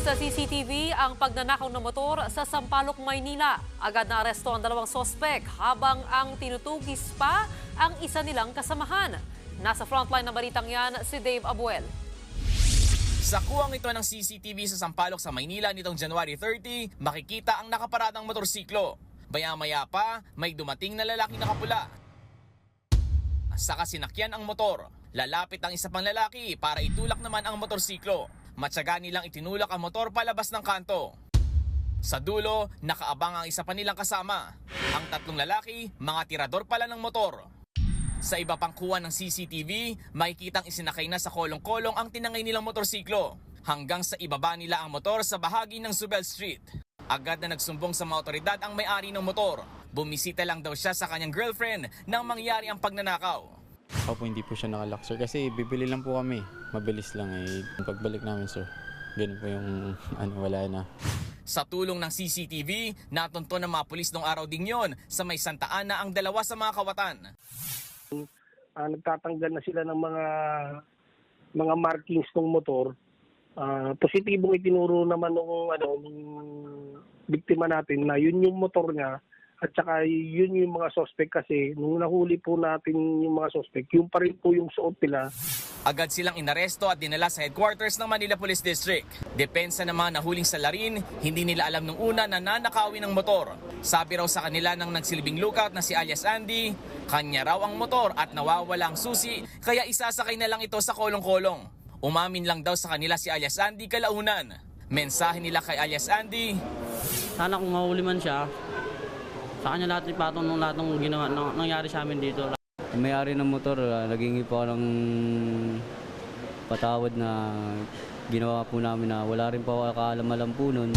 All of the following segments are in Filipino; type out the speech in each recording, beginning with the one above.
sa CCTV ang pagnanakaw ng motor sa Sampaloc, Maynila. Agad na aresto ang dalawang sospek habang ang tinutugis pa ang isa nilang kasamahan. Nasa frontline ng balitang yan si Dave Abuel. Sa kuwang ito ng CCTV sa Sampaloc sa Maynila nitong January 30, makikita ang nakaparadang motorsiklo. Maya-maya pa, may dumating na lalaki nakapula. Sa kasinakyan ang motor, lalapit ang isa pang lalaki para itulak naman ang motorsiklo. Matyaga nilang itinulak ang motor palabas ng kanto. Sa dulo, nakaabang ang isa pa nilang kasama. Ang tatlong lalaki, mga tirador pala ng motor. Sa iba pang kuha ng CCTV, makikitang isinakay na sa kolong-kolong ang tinangay nilang motorsiklo hanggang sa ibaba nila ang motor sa bahagi ng Subel Street. Agad na nagsumbong sa mga otoridad ang may-ari ng motor. Bumisita lang daw siya sa kanyang girlfriend nang mangyari ang pagnanakaw. Opo, hindi po siya nakalock, sir. Kasi bibili lang po kami. Mabilis lang eh. Pagbalik namin, sir. Ganun po yung ano, wala na. Sa tulong ng CCTV, natunto ng mga pulis noong araw ding yon sa may Santa Ana ang dalawa sa mga kawatan. ah, nagtatanggal na sila ng mga mga markings ng motor. Ah, positibong itinuro naman nung ano nung biktima natin na yun yung motor niya at saka yun yung mga suspect kasi nung nahuli po natin yung mga suspect, yung pa rin po yung suot nila Agad silang inaresto at dinala sa headquarters ng Manila Police District. Depensa ng mga nahuling salarin, hindi nila alam nung una na nanakawin ng motor. Sabi raw sa kanila ng nagsilbing lookout na si alias Andy, kanya raw ang motor at nawawala ang susi, kaya isasakay na lang ito sa kolong-kolong. Umamin lang daw sa kanila si alias Andy kalaunan. Mensahe nila kay alias Andy, Sana kung mahuli man siya, sa kanya lahat ipatong ng lahat ng ginawa, nang, nangyari sa amin dito. May-ari ng motor, uh, naging po ako ng patawad na ginawa po namin na wala rin po kaalam-alam po nun.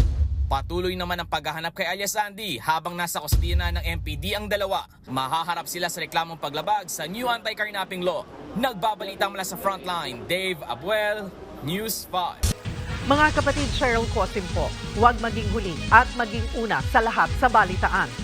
Patuloy naman ang paghahanap kay alias Andy habang nasa kustodiya na ng MPD ang dalawa. Mahaharap sila sa reklamong paglabag sa new anti-carnapping law. Nagbabalita mula sa frontline, Dave Abuel, News 5. Mga kapatid Cheryl Cosim po, huwag maging huli at maging una sa lahat sa balitaan.